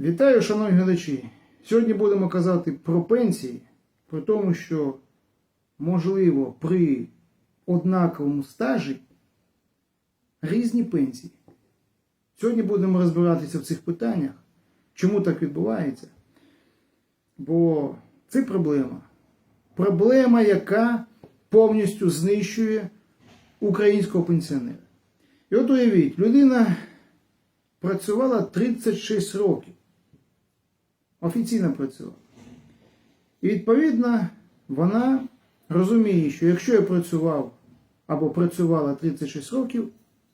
Вітаю, шановні глядачі. Сьогодні будемо казати про пенсії, про тому, що можливо при однаковому стажі різні пенсії. Сьогодні будемо розбиратися в цих питаннях, чому так відбувається. Бо це проблема. Проблема, яка повністю знищує українського пенсіонера. І от уявіть, людина працювала 36 років. Офіційно працювала. І відповідно вона розуміє, що якщо я працював або працювала 36 років,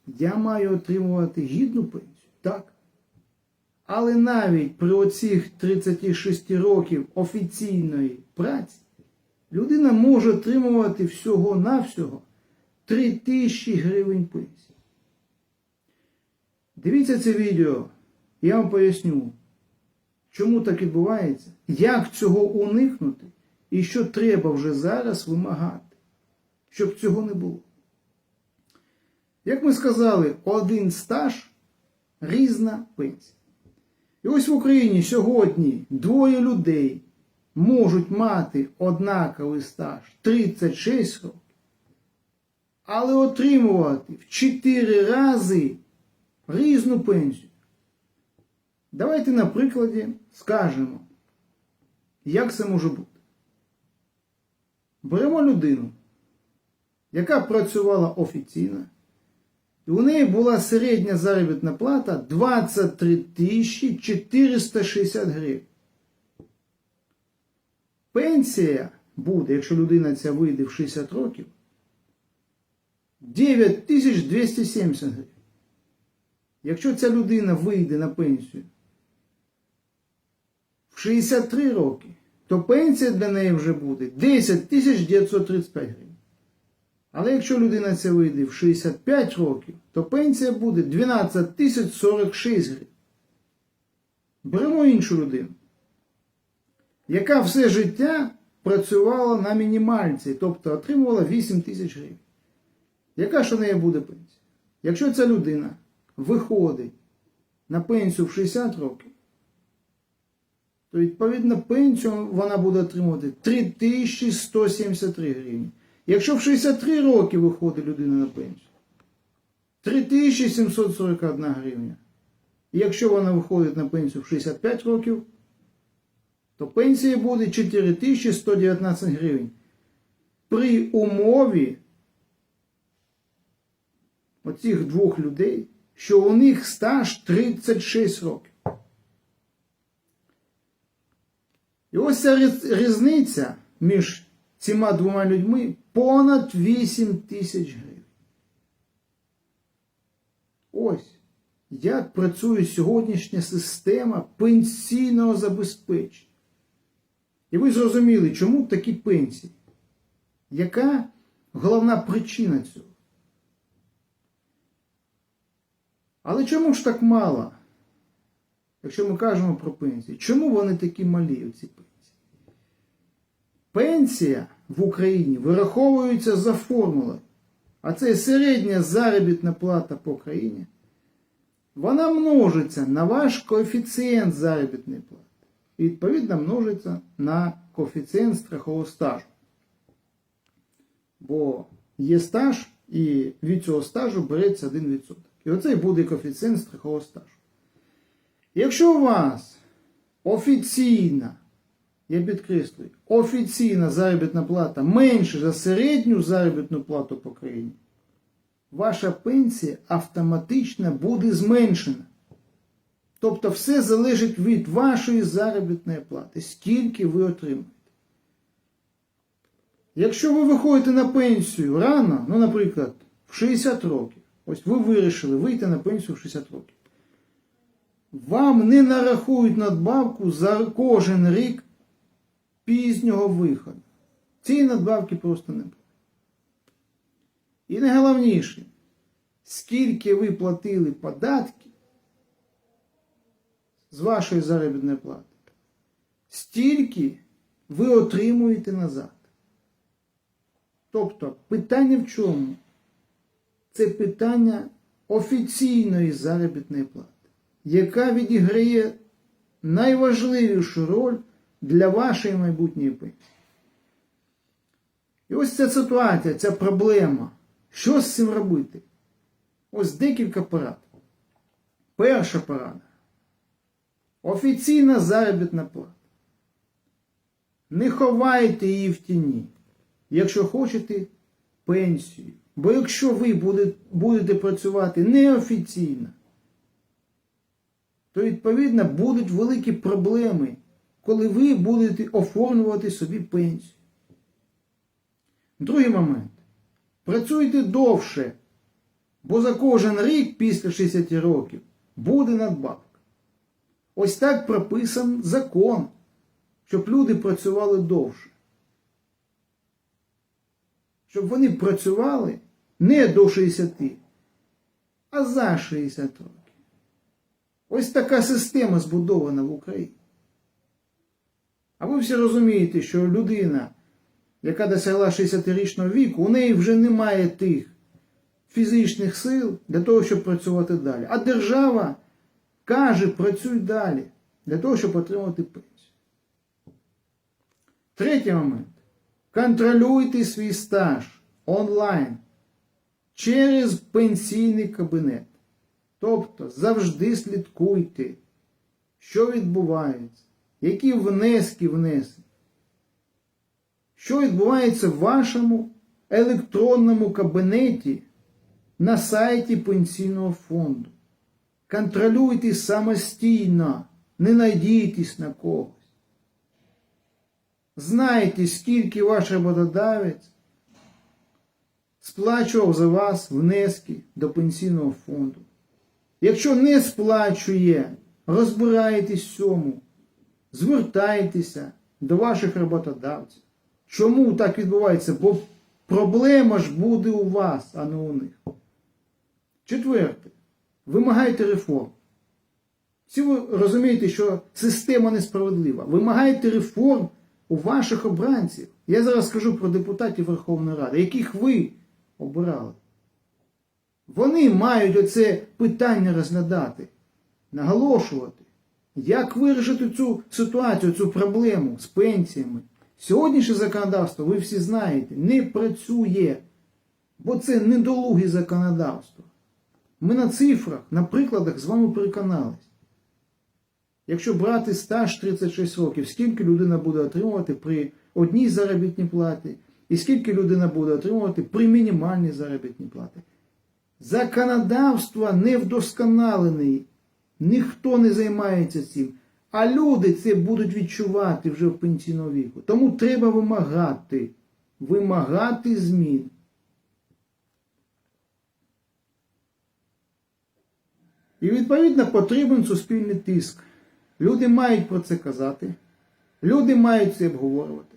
я маю отримувати гідну пенсію. Так. Але навіть при оцих 36 років офіційної праці людина може отримувати всього-навсього 3 тисячі гривень пенсії. Дивіться це відео, я вам поясню, чому так відбувається, як цього уникнути і що треба вже зараз вимагати, щоб цього не було. Як ми сказали, один стаж різна пенсія. І ось в Україні сьогодні двоє людей можуть мати однаковий стаж 36 років, але отримувати в 4 рази різну пенсію. Давайте на прикладі скажемо, як це може бути. Беремо людину, яка працювала офіційно, і у неї була середня заробітна плата 23 тисячі 460 гривень. Пенсія буде, якщо людина ця вийде в 60 років, 9270 гривень. Якщо ця людина вийде на пенсію 63 роки, то пенсія для неї вже буде 10 935 гривень. Але якщо людина ця вийде в 65 років, то пенсія буде 12 046 гривень. Беремо іншу людину, яка все життя працювала на мінімальці, тобто отримувала 8 тисяч гривень. Яка ж у неї буде пенсія? Якщо ця людина виходить на пенсію в 60 років, то відповідно пенсію вона буде отримувати 3173 гривні. Якщо в 63 роки виходить людина на пенсію, 3741 гривня. І якщо вона виходить на пенсію в 65 років, то пенсія буде 4119 гривень. При умові оцих двох людей, що у них стаж 36 років. Ця різниця між цими двома людьми понад 8 тисяч гривень. Ось як працює сьогоднішня система пенсійного забезпечення. І ви зрозуміли, чому такі пенсії? Яка головна причина цього? Але чому ж так мало? Якщо ми кажемо про пенсії, чому вони такі малі, оці пенсії? Пенсія в Україні вираховується за формулою, а це середня заробітна плата по країні. Вона множиться на ваш коефіцієнт заробітної плати. І відповідно множиться на коефіцієнт страхового стажу. Бо є стаж, і від цього стажу береться 1%. І оцей буде коефіцієнт страхового стажу. Якщо у вас офіційна, я підкреслюю, офіційна заробітна плата менше за середню заробітну плату по країні, ваша пенсія автоматично буде зменшена. Тобто все залежить від вашої заробітної плати, скільки ви отримуєте. Якщо ви виходите на пенсію рано, ну, наприклад, в 60 років, ось ви вирішили вийти на пенсію в 60 років, вам не нарахують надбавку за кожен рік пізнього виходу. Цієї надбавки просто не буде. І найголовніше, скільки ви платили податки з вашої заробітної плати, стільки ви отримуєте назад. Тобто питання в чому? Це питання офіційної заробітної плати, яка відіграє найважливішу роль для вашої майбутньої пенсії. І ось ця ситуація, ця проблема. Що з цим робити? Ось декілька порад. Перша порада. Офіційна заробітна плата. Не ховайте її в тіні, якщо хочете пенсію. Бо якщо ви буде- будете працювати неофіційно, то відповідно будуть великі проблеми, коли ви будете оформлювати собі пенсію. Другий момент. Працюйте довше, бо за кожен рік після 60 років буде надбавка. Ось так прописан закон, щоб люди працювали довше. Щоб вони працювали не до 60, а за 60 років. Ось така система збудована в Україні. А ви всі розумієте, що людина, яка досягла 60-річного віку, у неї вже немає тих фізичних сил для того, щоб працювати далі. А держава каже, працюй далі для того, щоб отримати пенсію. Третій момент. Контролюйте свій стаж онлайн через пенсійний кабінет. Тобто завжди слідкуйте, що відбувається, які внески внесені, що відбувається в вашому електронному кабінеті на сайті пенсійного фонду. Контролюйте самостійно, не надійтесь на когось. Знайте, скільки ваш роботодавець сплачував за вас внески до пенсійного фонду. Якщо не сплачує, розбирайтесь в цьому, звертайтеся до ваших роботодавців. Чому так відбувається? Бо проблема ж буде у вас, а не у них. Четверте. Вимагайте реформ. Всі ви розумієте, що система несправедлива. Вимагайте реформ у ваших обранців. Я зараз скажу про депутатів Верховної Ради, яких ви обирали. Вони мають оце питання розглядати, наголошувати, як вирішити цю ситуацію, цю проблему з пенсіями. Сьогоднішнє законодавство, ви всі знаєте, не працює, бо це недолуге законодавство. Ми на цифрах, на прикладах з вами переконались. Якщо брати стаж 36 років, скільки людина буде отримувати при одній заробітній платі, і скільки людина буде отримувати при мінімальній заробітній платі. Законодавство не вдосконалене, ніхто не займається цим. А люди це будуть відчувати вже в пенсійному віку. Тому треба вимагати, вимагати змін. І відповідно потрібен суспільний тиск. Люди мають про це казати, люди мають це обговорювати.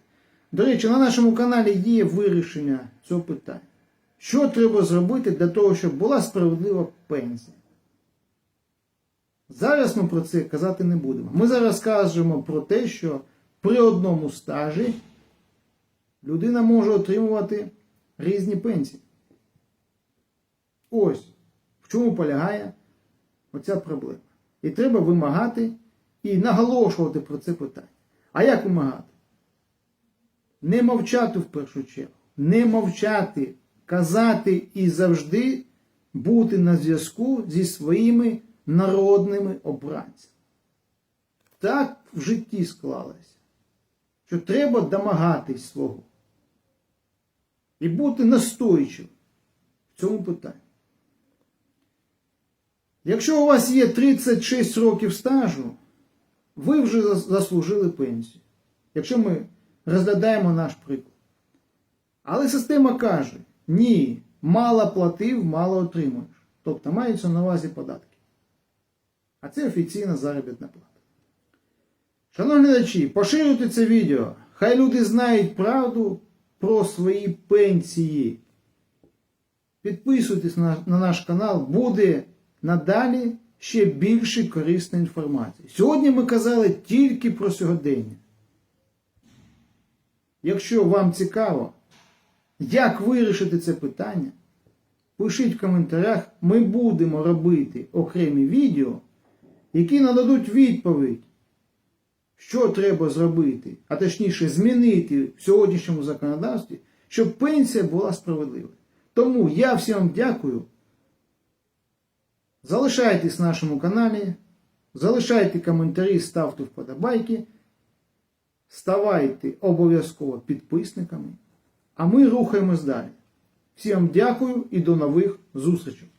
До речі, на нашому каналі є вирішення цього питання. Що треба зробити для того, щоб була справедлива пенсія? Зараз ми про це казати не будемо. Ми зараз кажемо про те, що при одному стажі людина може отримувати різні пенсії. Ось в чому полягає оця проблема. І треба вимагати і наголошувати про це питання. А як вимагати? Не мовчати в першу чергу, не мовчати, казати і завжди бути на зв'язку зі своїми народними обранцями. Так в житті склалося, що треба домагатись свого і бути настойчивим в цьому питанні. Якщо у вас є 36 років стажу, ви вже заслужили пенсію. Якщо ми розглядаємо наш приклад. Але система каже, ні, мало платив, мало отримуєш. Тобто маються на увазі податки. А це офіційна заробітна плата. Шановні глядачі, поширюйте це відео. Хай люди знають правду про свої пенсії. Підписуйтесь на, на наш канал, буде надалі ще більше корисної інформації. Сьогодні ми казали тільки про сьогодення. Якщо вам цікаво, як вирішити це питання, пишіть в коментарях, ми будемо робити окремі відео, які нададуть відповідь, що треба зробити, а точніше змінити в сьогоднішньому законодавстві, щоб пенсія була справедлива. Тому я всім дякую. Залишайтесь на нашому каналі, залишайте коментарі, ставте вподобайки, ставайте обов'язково підписниками, а ми рухаємось далі. Всім дякую і до нових зустрічей!